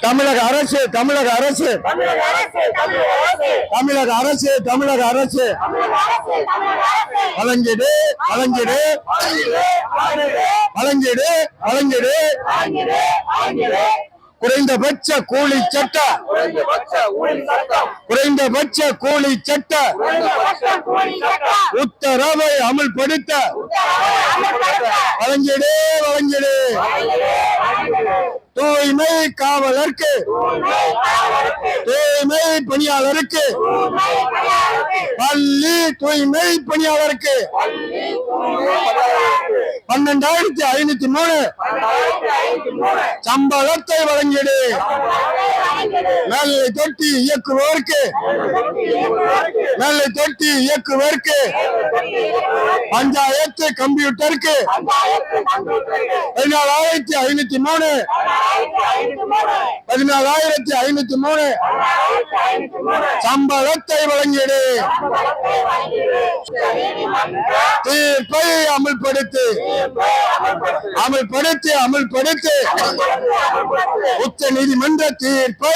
தமிழக அரசு தமிழக அரசு. தமிழக அரசு தமிழக அரசு. வழங்கிடு வழங்கிடு. வழங்கிடு வழங்கிடு. குறைந்தபட்ச கூலி சட்டம் குறைந்தபட்ச கூலி சட்டம் உத்தரவை அமல்படுத்த. வழங்கிடு வழங்கிடு. தூய்மை காவலருக்கு. தூய்மை பணியாளருக்கு. பள்ளி தூய்மை பணியாளருக்கு. பன்னெண்டாயிரத்தி ஐநூத்தி மூணு. சம்பளத்தை வழங்கிடு. மேல்நிலை தொட்டி இயக்குவோருக்கு மேல்நிலை தொட்டி இயக்குவோருக்கு பஞ்சாயத்து கம்ப்யூட்டருக்கு பஞ்சாயத்து கம்ப்யூட்டருக்கு பதினாலாயிரத்தி ஐநூத்தி மூணு பதினாலாயிரத்தி ஐநூத்தி மூணு சம்பளத்தை வழங்கிடு. தீர்ப்பை அமல்படுத்து. அமல்படுத்து அமல்படுத்து. உச்ச நீதிமன்ற தீர்ப்பை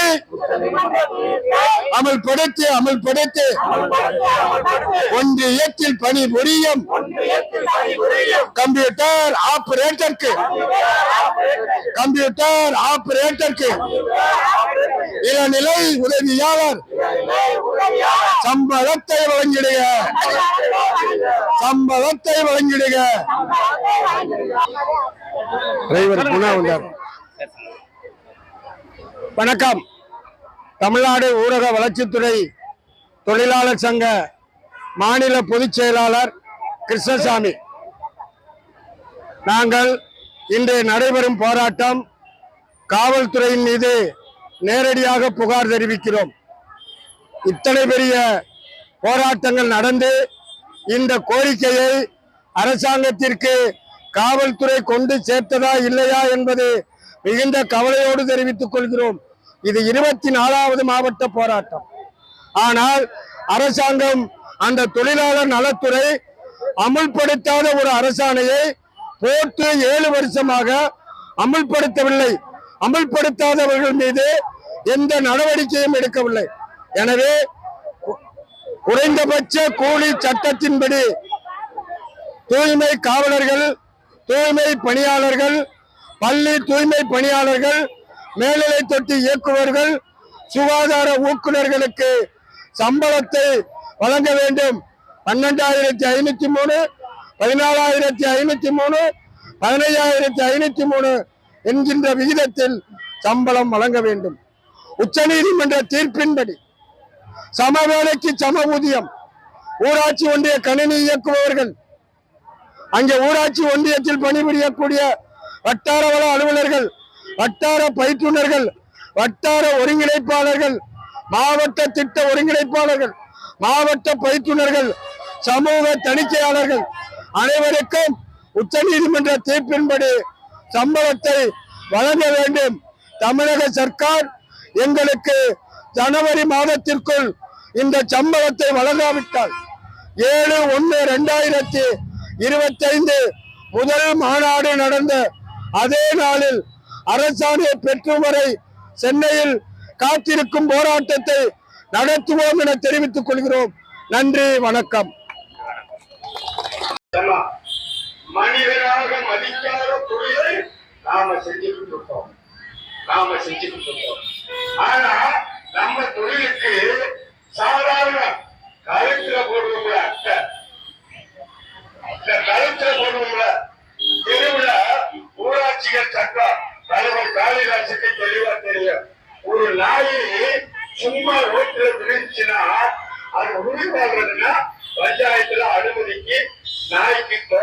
அமல்படுத்து அமல்படுத்து. ஒன்றியத்தில் பணிபுரியும் கம்ப்யூட்டர் ஆபரேட்டருக்கு. கம்ப்யூட்டர் ஆபரேட்டருக்கு. இளநிலை உதவியாளர். சம்பளத்தை வழங்கிடுக. சம்பளத்தை வழங்கிடுக. டிரைவர் குணா வந்தார். வணக்கம். தமிழ்நாடு ஊரக வளர்ச்சித்துறை தொழிலாளர் சங்க மாநில பொதுச் செயலாளர் கிருஷ்ணசாமி. நாங்கள் இன்று நடைபெறும் போராட்டம் காவல்துறையின் மீது நேரடியாக புகார் தெரிவிக்கிறோம். இத்தனை பெரிய போராட்டங்கள் நடந்து இந்த கோரிக்கையை அரசாங்கத்திற்கு காவல்துறை கொண்டு சேர்த்ததா இல்லையா என்பது மிகுந்த கவலையோடு தெரிவித்துக் கொள்கிறோம். இது இருபத்தி நாலாவது மாவட்ட போராட்டம். ஆனால் அரசாங்கம் அந்த தொழிலாளர் நலத்துறை அமுல்படுத்தாத ஒரு அரசாணையை போட்டு ஏழு வருஷமாக அமுல்படுத்தவில்லை. அமல்படுத்தாதவர்கள் மீது எந்த நடவடிக்கையும் எடுக்கவில்லை. எனவே குறைந்தபட்ச கூலி சட்டத்தின்படி தூய்மை காவலர்கள் தூய்மை பணியாளர்கள் பள்ளி தூய்மை பணியாளர்கள் மேல்நிலை தொட்டி இயக்குவர்கள் சுகாதார ஊக்குநர்களுக்கு சம்பளத்தை வழங்க வேண்டும். பன்னெண்டாயிரத்தி ஐநூத்தி மூணு பதினாலாயிரத்தி ஐநூத்தி மூணு பதினையாயிரத்தி ஐநூத்தி மூணு என்கின்ற விகிதத்தில் சம்பளம் வழங்க வேண்டும். உச்சநீதிமன்ற தீர்ப்பின்படி சம வேலைக்கு சம ஊதியம். ஊராட்சி ஒன்றிய கணினி இயக்குபவர்கள் அங்கே ஊராட்சி ஒன்றியத்தில் பணிபுரியக்கூடிய வட்டார வள அலுவலர்கள் வட்டார பயிற்றுநர்கள் வட்டார ஒருங்கிணைப்பாளர்கள் மாவட்ட திட்ட ஒருங்கிணைப்பாளர்கள் மாவட்ட பயிற்றுநர்கள் சமூக தணிக்கையாளர்கள் அனைவருக்கும் உச்ச நீதிமன்ற தீர்ப்பின்படி சம்பளத்தை வழங்க வேண்டும். தமிழக சர்க்கார் எங்களுக்கு ஜனவரி மாதத்திற்குள் இந்த சம்பளத்தை வழங்காவிட்டால் ஏழு ஒன்று ரெண்டாயிரத்தி இருபத்தைந்து முதல் மாநாடு நடந்த அதே நாளில் அரசாணை பெற்றும் வரை சென்னையில் காத்திருக்கும் போராட்டத்தை நடத்துவோம் என தெரிவித்துக் கொள்கிறோம். நன்றி வணக்கம். மனிதனாக மதிக்காத தொழிலை நாம செஞ்சுக்கிட்டு இருக்கோம். நாம செஞ்சுக்கிட்டு இருக்கோம். ஆனா நம்ம தொழிலுக்கு சாதாரண கழுத்துல போடுவோம்ல அட்டை. இந்த கழுத்துல போடுவோம்ல தெருவுல ஊராட்சிகள் சட்டம் தலைவர் காளிதாசுக்கு தெளிவா தெரியும். ஒரு நாய் சும்மா ரோட்ல விழுந்துச்சுன்னா அது உயிர் வாழ்றதுன்னா பஞ்சாயத்துல அனுமதிக்கு na equipe